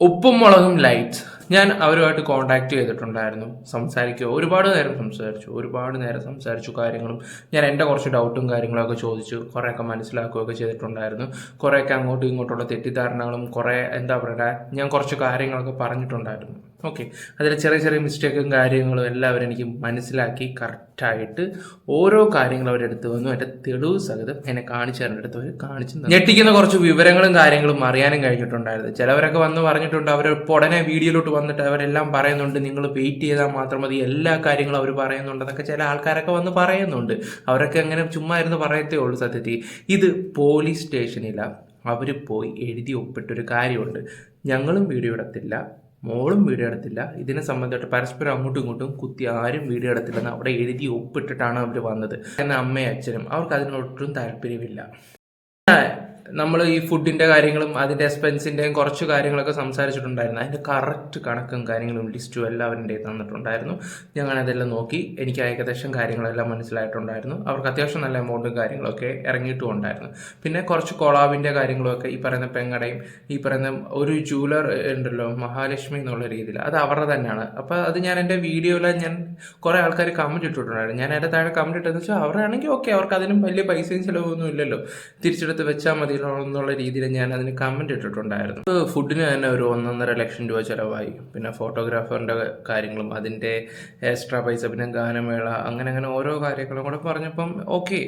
ഉപ്പും മുളകും ലൈറ്റ് ഞാൻ അവരുമായിട്ട് കോണ്ടാക്ട് ചെയ്തിട്ടുണ്ടായിരുന്നു. സംസാരിക്കുക. ഒരുപാട് നേരം സംസാരിച്ചു. ഒരുപാട് നേരം സംസാരിച്ചു കാര്യങ്ങളും. ഞാൻ എന്റെ കുറച്ച് ഡൗട്ടും കാര്യങ്ങളൊക്കെ ചോദിച്ചു. കുറേയൊക്കെ മനസ്സിലാക്കുകയൊക്കെ ചെയ്തിട്ടുണ്ടായിരുന്നു. കുറേയൊക്കെ അങ്ങോട്ടും ഇങ്ങോട്ടുള്ള തെറ്റിദ്ധാരണകളും കുറേ എന്താ പറയുക ഞാൻ കുറച്ച് കാര്യങ്ങളൊക്കെ പറഞ്ഞിട്ടുണ്ടായിരുന്നു. ഓക്കെ അതിൽ ചെറിയ ചെറിയ മിസ്റ്റേക്കും കാര്യങ്ങളും എല്ലാവരും എനിക്ക് മനസ്സിലാക്കി കറക്റ്റായിട്ട് ഓരോ കാര്യങ്ങളും അവരെടുത്ത് വന്നു. എന്റെ തെളിവ് സഹിതം എന്നെ കാണിച്ചു തരേണ്ട അടുത്ത് അവർ കാണിച്ചു ഞെട്ടിക്കുന്ന കുറച്ച് വിവരങ്ങളും കാര്യങ്ങളും അറിയാനും കഴിഞ്ഞിട്ടുണ്ടായിരുന്നു. ചിലവരൊക്കെ വന്ന് പറഞ്ഞിട്ടുണ്ട് അവർ ഇപ്പോൾ ഉടനെ വീഡിയോയിലോട്ട് വന്നിട്ട് അവരെല്ലാം പറയുന്നുണ്ട് നിങ്ങൾ വെയിറ്റ് ചെയ്താൽ മാത്രം മതി എല്ലാ കാര്യങ്ങളും അവർ പറയുന്നുണ്ട് എന്നൊക്കെ ചില ആൾക്കാരൊക്കെ വന്ന് പറയുന്നുണ്ട്. അവരൊക്കെ അങ്ങനെ ചുമ്മാ ഇരുന്ന് പറയത്തേ ഉള്ളൂ സത്യത്തിൽ. ഇത് പോലീസ് സ്റ്റേഷനിലാണ് അവർ പോയി എഴുതി ഒപ്പിട്ടൊരു കാര്യമുണ്ട്. ഞങ്ങളും വീഡിയോ എടുത്തില്ല. മോളും വീഡിയോ എടുത്തില്ല. ഇതിനെ സംബന്ധമായിട്ട് പരസ്പരം അങ്ങോട്ടും ഇങ്ങോട്ടും കുത്തി ആരും വീഡിയോ എടുത്തില്ലെന്ന് അവിടെ എഴുതി ഒപ്പിട്ടിട്ടാണ് അവർ വന്നത്. എന്നാൽ അമ്മയും അച്ഛനും അവർക്ക് അതിനൊട്ടും താല്പര്യമില്ല. നമ്മൾ ഈ ഫുഡിന്റെ കാര്യങ്ങളും അതിന്റെ എക്സ്പെൻസിന്റെയും കുറച്ച് കാര്യങ്ങളൊക്കെ സംസാരിച്ചിട്ടുണ്ടായിരുന്നു. അതിന്റെ കറക്റ്റ് കണക്കും കാര്യങ്ങളും ലിസ്റ്റും എല്ലാവരും തന്നിട്ടുണ്ടായിരുന്നു. ഞങ്ങൾ അതെല്ലാം നോക്കി എനിക്ക് ഏകദേശം കാര്യങ്ങളെല്ലാം മനസ്സിലായിട്ടുണ്ടായിരുന്നു. അവർക്ക് അത്യാവശ്യം നല്ല എമൗണ്ടും കാര്യങ്ങളൊക്കെ ഇറങ്ങിയിട്ടും ഉണ്ടായിരുന്നു. പിന്നെ കുറച്ച് കൊളാബിന്റെ കാര്യങ്ങളൊക്കെ ഈ പറയുന്ന പെങ്ങടയും ഈ പറയുന്ന ഒരു ജൂലർ ഉണ്ടല്ലോ മഹാലക്ഷ്മി എന്നുള്ള രീതിയിൽ അത് അവരുടെ തന്നെയാണ്. അപ്പോൾ അത് ഞാൻ എന്റെ വീഡിയോയിൽ ഞാൻ കുറേ ആൾക്കാർ കമന്റ് ഇട്ടിട്ടുണ്ടായിരുന്നു. ഞാൻ എന്റെ താഴെ കമന്റ് ഇട്ടെന്ന് വെച്ചാൽ അവരാണെങ്കിൽ ഓക്കെ അവർക്ക് അതിനും വലിയ പൈസയും ചിലവൊന്നും ഇല്ലല്ലോ. തിരിച്ചെടുത്ത് വെച്ചാൽ മതിയല്ലോ എന്നുള്ള രീതിയിൽ ഞാൻ അതിന് കമന്റ് ഇട്ടിട്ടുണ്ടായിരുന്നു. ഫുഡിന് തന്നെ ഒരു ഒന്നൊന്നര ലക്ഷം രൂപ ചിലവായി. പിന്നെ ഫോട്ടോഗ്രാഫറിന്റെ കാര്യങ്ങളും അതിന്റെ എക്സ്ട്രാ പൈസ പിന്നെ ഗാനമേള അങ്ങനെ അങ്ങനെ ഓരോ കാര്യങ്ങളും കൂടെ പറഞ്ഞപ്പം ഓക്കെ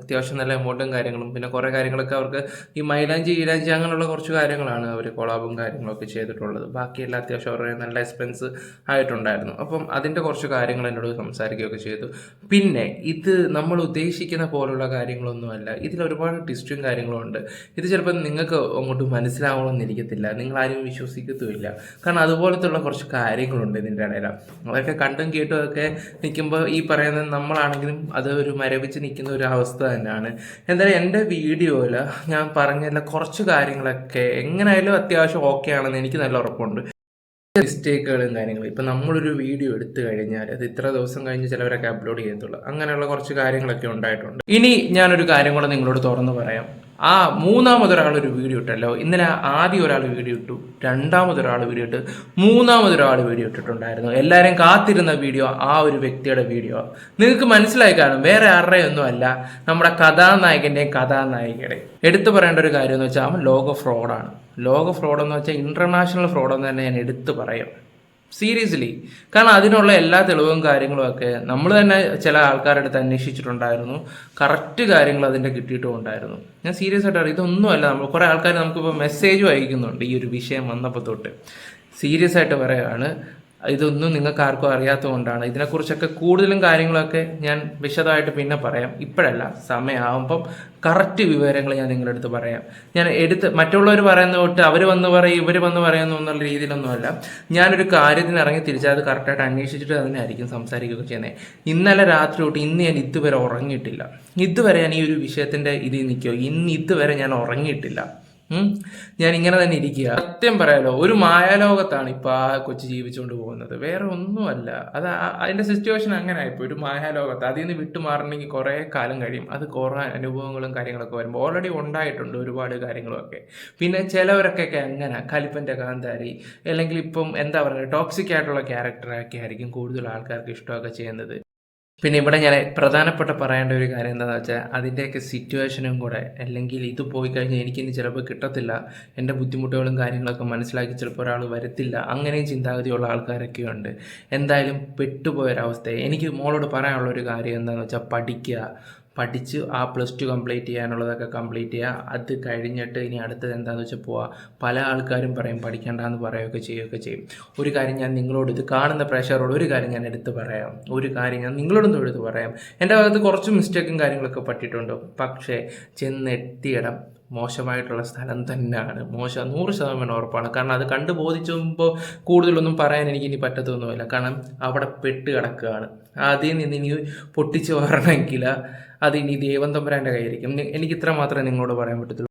അത്യാവശ്യം നല്ല എമൗണ്ടും കാര്യങ്ങളും. പിന്നെ കുറേ കാര്യങ്ങളൊക്കെ അവർക്ക് ഈ മൈലാഞ്ചി ഈലാഞ്ചി അങ്ങനെയുള്ള കുറച്ച് കാര്യങ്ങളാണ് അവർ കൊളാബും കാര്യങ്ങളൊക്കെ ചെയ്തിട്ടുള്ളത്. ബാക്കിയെല്ലാം അത്യാവശ്യം അവരുടെ നല്ല എക്സ്പെൻസ് ആയിട്ടുണ്ടായിരുന്നു. അപ്പം അതിന്റെ കുറച്ച് കാര്യങ്ങൾ എന്നോട് സംസാരിക്കുകയൊക്കെ ചെയ്തു. പിന്നെ ഇത് നമ്മൾ ഉദ്ദേശിക്കുന്ന പോലുള്ള കാര്യങ്ങളൊന്നുമല്ല. ഇതിൽ ഒരുപാട് ട്വിസ്റ്റും കാര്യങ്ങളും ഉണ്ട്. ഇത് ചിലപ്പോൾ നിങ്ങൾക്ക് അങ്ങോട്ട് മനസ്സിലാവണമെന്നിരിക്കത്തില്ല നിങ്ങളാരും വിശ്വസിക്കത്തുമില്ല. കാരണം അതുപോലത്തുള്ള കുറച്ച് കാര്യങ്ങളുണ്ട് ഇതിന്റെ ഇടയിൽ. അതൊക്കെ കണ്ടും കേട്ടും ഒക്കെ നിൽക്കുമ്പോൾ ഈ പറയുന്നത് നമ്മളാണെങ്കിലും അത് ഒരു മരവിച്ച് നിൽക്കുന്ന ഒരു അവസ്ഥ തന്നെയാണ്. എന്തായാലും എന്റെ വീഡിയോയിൽ ഞാൻ പറഞ്ഞ കുറച്ച് കാര്യങ്ങളൊക്കെ എങ്ങനെയായാലും അത്യാവശ്യം ഓക്കെ ആണെന്ന് എനിക്ക് നല്ല ഉറപ്പുണ്ട്. മിസ്റ്റേക്കുകളും കാര്യങ്ങളും. ഇപ്പം നമ്മളൊരു വീഡിയോ എടുത്തു കഴിഞ്ഞാൽ അത് ഇത്ര ദിവസം കഴിഞ്ഞ് ചിലവരൊക്കെ അപ്ലോഡ് ചെയ്യത്തുള്ളൂ. അങ്ങനെയുള്ള കുറച്ച് കാര്യങ്ങളൊക്കെ ഉണ്ടായിട്ടുണ്ട്. ഇനി ഞാനൊരു കാര്യം കൂടെ നിങ്ങളോട് തുറന്നു പറയാം. ആ മൂന്നാമതൊരാൾ ഒരു വീഡിയോ ഇട്ടല്ലോ. ഇന്നലെ ആദ്യം ഒരാൾ വീഡിയോ ഇട്ടു രണ്ടാമതൊരാൾ വീഡിയോ ഇട്ട് മൂന്നാമതൊരാൾ വീഡിയോ ഇട്ടിട്ടുണ്ടായിരുന്നു. എല്ലാവരും കാത്തിരുന്ന വീഡിയോ ആ ഒരു വ്യക്തിയുടെ വീഡിയോ നിങ്ങൾക്ക് മനസ്സിലായി കാണും വേറെ ആരുടെയൊന്നും അല്ല നമ്മുടെ കഥാനായകന്റെയും കഥാനായികയുടെയും. എടുത്തു പറയേണ്ട ഒരു കാര്യം എന്ന് വെച്ചാൽ ലോക ഫ്രോഡാണ് ലോക ഫ്രോഡ് എന്ന് വെച്ചാൽ ഇന്റർനാഷണൽ ഫ്രോഡ് എന്ന് തന്നെ ഞാൻ എടുത്തു പറയാം. സീരിയസ്ലി. കാരണം അതിനുള്ള എല്ലാ തെളിവും കാര്യങ്ങളും ഒക്കെ നമ്മൾ തന്നെ ചില ആൾക്കാരുടെ അടുത്ത് അന്വേഷിച്ചിട്ടുണ്ടായിരുന്നു. കറക്റ്റ് കാര്യങ്ങൾ അതിന്റെ കിട്ടിയിട്ടും ഉണ്ടായിരുന്നു. ഞാൻ സീരിയസ് ആയിട്ട് അറിയാം. ഇതൊന്നുമല്ല നമ്മൾ കുറേ ആൾക്കാർ നമുക്കിപ്പോൾ മെസ്സേജും അയക്കുന്നുണ്ട് ഈ ഒരു വിഷയം വന്നപ്പോൾ തൊട്ട്. സീരിയസ് ആയിട്ട് പറയുകയാണ് ഇതൊന്നും നിങ്ങൾക്ക് ആർക്കും അറിയാത്തതുകൊണ്ടാണ്. ഇതിനെക്കുറിച്ചൊക്കെ കൂടുതലും കാര്യങ്ങളൊക്കെ ഞാൻ വിശദമായിട്ട് പിന്നെ പറയാം. ഇപ്പോഴല്ല സമയമാകുമ്പം കറക്റ്റ് വിവരങ്ങൾ ഞാൻ നിങ്ങളുടെ അടുത്ത് പറയാം. ഞാൻ എടുത്ത് മറ്റുള്ളവർ പറയുന്ന തൊട്ട് അവർ വന്ന് പറയും ഇവർ വന്ന് പറയുന്നു എന്നുള്ള രീതിയിലൊന്നുമല്ല. ഞാനൊരു കാര്യത്തിന് ഇറങ്ങി തിരിച്ചാൽ അത് കറക്റ്റായിട്ട് അന്വേഷിച്ചിട്ട് തന്നെ ആയിരിക്കും സംസാരിക്കുകയൊക്കെ ചെയ്യുന്നത് ഇന്നലെ രാത്രി തൊട്ട് ഇന്ന് ഞാൻ ഇതുവരെ ഉറങ്ങിയിട്ടില്ല. ഇതുവരെ ഞാൻ ഈ ഒരു വിഷയത്തിന്റെ ഇതിൽ നിൽക്കുമോ ഇന്ന് ഇതുവരെ ഞാൻ ഉറങ്ങിയിട്ടില്ല. ഞാൻ ഇങ്ങനെ തന്നെ ഇരിക്കുക. സത്യം പറയാലോ ഒരു മായാലോകത്താണ് ഇപ്പൊ ആ കൊച്ചു ജീവിച്ചുകൊണ്ട് പോകുന്നത്. വേറെ ഒന്നുമല്ല. അത് അതിന്റെ സിറ്റുവേഷൻ അങ്ങനെ ആയിപ്പോ ഒരു മായാലോകത്ത്. അതിൽ നിന്ന് വിട്ടുമാറണമെങ്കിൽ കുറെ കാലം കഴിയും. അത് കുറെ അനുഭവങ്ങളും കാര്യങ്ങളൊക്കെ വരുമ്പോൾ ഓൾറെഡി ഉണ്ടായിട്ടുണ്ട് ഒരുപാട് കാര്യങ്ങളൊക്കെ. പിന്നെ ചിലവരൊക്കെ അങ്ങനെ കലിപ്പന്റെ കാന്താരി അല്ലെങ്കിൽ ഇപ്പം എന്താ പറയുക ടോക്സിക് ആയിട്ടുള്ള ക്യാരക്ടറൊക്കെ ആയിരിക്കും കൂടുതൽ ആൾക്കാർക്ക് ഇഷ്ടമൊക്കെ ചെയ്യുന്നത്. പിന്നെ ഇവിടെ ഞാൻ പ്രധാനപ്പെട്ട പറയേണ്ട ഒരു കാര്യം എന്താണെന്ന് വെച്ചാൽ അതിന്റെയൊക്കെ സിറ്റുവേഷനും കൂടെ അല്ലെങ്കിൽ ഇത് പോയി കഴിഞ്ഞാൽ എനിക്കിനി ചിലപ്പോൾ കിട്ടത്തില്ല എന്റെ ബുദ്ധിമുട്ടുകളും കാര്യങ്ങളൊക്കെ മനസ്സിലാക്കി ചിലപ്പോൾ ഒരാൾ വരത്തില്ല അങ്ങനെയും ചിന്താഗതിയുള്ള ആൾക്കാരൊക്കെ ഉണ്ട്. എന്തായാലും പെട്ടുപോയൊരവസ്ഥ. എനിക്ക് മോളോട് പറയാനുള്ള ഒരു കാര്യം എന്താണെന്ന് വെച്ചാൽ പഠിക്കുക. പഠിച്ച് ആ പ്ലസ് ടു കംപ്ലീറ്റ് ചെയ്യാനുള്ളതൊക്കെ കംപ്ലീറ്റ് ചെയ്യുക. അത് കഴിഞ്ഞിട്ട് ഇനി അടുത്തത് എന്താണെന്ന് വെച്ചാൽ പോവുക പല ആൾക്കാരും പറയും പഠിക്കണ്ടെന്ന് പറയുകയൊക്കെ ചെയ്യുകയൊക്കെ ചെയ്യും. ഒരു കാര്യം ഞാൻ നിങ്ങളോട് ഇത് കാണുന്ന പ്രേക്ഷകരോട് ഒരു കാര്യം ഞാൻ എടുത്ത് പറയാം. ഒരു കാര്യം ഞാൻ നിങ്ങളോടും എടുത്ത് പറയാം. എന്റെ ഭാഗത്ത് കുറച്ച് മിസ്റ്റേക്കും കാര്യങ്ങളൊക്കെ പറ്റിയിട്ടുണ്ട്. പക്ഷേ ചെന്നെത്തിയിടം മോശമായിട്ടുള്ള സ്ഥലം തന്നെയാണ്. മോശം നൂറ് ശതമാനം ഉറപ്പാണ്. കാരണം അത് കണ്ടു ബോധിച്ചുമ്പോൾ കൂടുതലൊന്നും പറയാൻ എനിക്ക് ഇനി പറ്റത്തൊന്നുമില്ല. കാരണം അവിടെ പെട്ട് കിടക്കുകയാണ്. അതിൽ നിന്ന് ഇനി പൊട്ടിച്ച് വരണമെങ്കിൽ അത് ഇനി ദൈവം തമ്പുരാന്റെ കയ്യിരിക്കും എനിക്ക് ഇത്ര മാത്രമേ നിങ്ങളോട് പറയാൻ പറ്റത്തുള്ളൂ.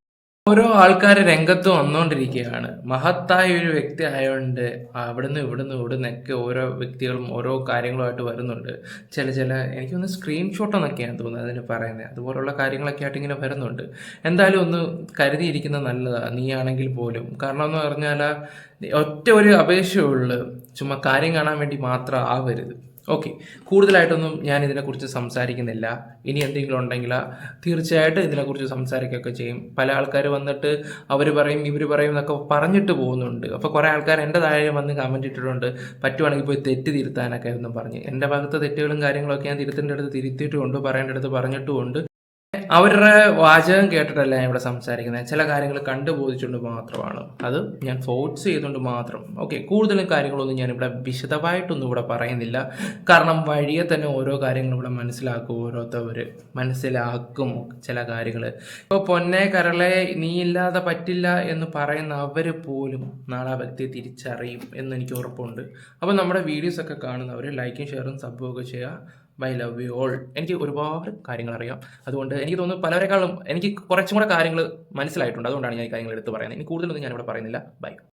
ഓരോ ആൾക്കാർ രംഗത്ത് വന്നുകൊണ്ടിരിക്കുകയാണ് മഹത്തായ ഒരു വ്യക്തി ആയതുകൊണ്ട് അവിടുന്ന് ഇവിടുന്ന് ഇവിടുന്നൊക്കെ ഓരോ വ്യക്തികളും ഓരോ കാര്യങ്ങളുമായിട്ട് വരുന്നുണ്ട്. ചില ചില എനിക്കൊന്ന് സ്ക്രീൻഷോട്ട് എന്നൊക്കെയാണ് തോന്നുന്നത് അതിന് പറയുന്നത് അതുപോലുള്ള കാര്യങ്ങളൊക്കെ ആയിട്ട് ഇങ്ങനെ വരുന്നുണ്ട്. എന്തായാലും ഒന്ന് കരുതിയിരിക്കുന്നത് നല്ലതാണ് നീ ആണെങ്കിൽ പോലും. കാരണം എന്ന് പറഞ്ഞാൽ ഒറ്റ ഒരു അപേക്ഷയുള്ളൂ ചുമ്മാ കാര്യം കാണാൻ വേണ്ടി മാത്രം ആവരുത്. ഓക്കെ കൂടുതലായിട്ടൊന്നും ഞാൻ ഇതിനെക്കുറിച്ച് സംസാരിക്കുന്നില്ല. ഇനി എന്തെങ്കിലും ഉണ്ടെങ്കിൽ തീർച്ചയായിട്ടും ഇതിനെക്കുറിച്ച് സംസാരിക്കുകയൊക്കെ ചെയ്യും. പല ആൾക്കാർ വന്നിട്ട് അവർ പറയും ഇവർ പറയും എന്നൊക്കെ പറഞ്ഞിട്ട് പോകുന്നുണ്ട്. അപ്പോൾ കുറേ ആൾക്കാർ എന്റെ താഴെ വന്ന് കമന്റ് ഇട്ടിട്ടുണ്ട്. പറ്റുവാണെങ്കിൽ പോയി തെറ്റ് തിരുത്താനൊക്കെ എന്നും പറഞ്ഞ്. എന്റെ ഭാഗത്ത് തെറ്റുകളും കാര്യങ്ങളൊക്കെ ഞാൻ തിരുത്തേണ്ട അടുത്ത് തിരുത്തിയിട്ടുമുണ്ട് പറയേണ്ട അടുത്ത് പറഞ്ഞിട്ടുമുണ്ട്. അവരുടെ വാചകം കേട്ടിട്ടല്ല ഞാൻ ഇവിടെ സംസാരിക്കുന്നത്? ചില കാര്യങ്ങൾ കണ്ടുബോധിച്ചുകൊണ്ട് മാത്രമാണ്. അത് ഞാൻ ഫോഴ്സ് ചെയ്തുകൊണ്ട് മാത്രം. ഓക്കെ കൂടുതലും കാര്യങ്ങളൊന്നും ഞാനിവിടെ വിശദമായിട്ടൊന്നും ഇവിടെ പറയുന്നില്ല. കാരണം വഴിയെ തന്നെ ഓരോ കാര്യങ്ങളും ഇവിടെ മനസ്സിലാക്കും ഓരോരുത്തവർ മനസ്സിലാക്കും ചില കാര്യങ്ങൾ. ഇപ്പോൾ പൊന്നെ കരളെ നീ ഇല്ലാതെ പറ്റില്ല എന്ന് പറയുന്ന അവർ പോലും നാളെ ആ വ്യക്തിയെ തിരിച്ചറിയും എന്ന് എനിക്ക് ഉറപ്പുണ്ട്. അപ്പോൾ നമ്മുടെ വീഡിയോസൊക്കെ കാണുന്നവർ ലൈക്കും ഷെയറും സബ്ബും ഒക്കെ ചെയ്യുക. ബൈ ലവ് യു ഓൾ എനിക്ക് ഒരുപാട് കാര്യങ്ങൾ അറിയാം. അതുകൊണ്ട് എനിക്ക് തോന്നുന്നു പലരെക്കാളും എനിക്ക് കുറച്ചും കൂടെ കാര്യങ്ങൾ മനസ്സിലായിട്ടുണ്ട്. അതുകൊണ്ടാണ് ഞാൻ ഈ കാര്യങ്ങൾ എടുത്ത് പറയുന്നത്. ഇനി കൂടുതലൊന്നും ഞാനിവിടെ പറയുന്നില്ല. ബൈ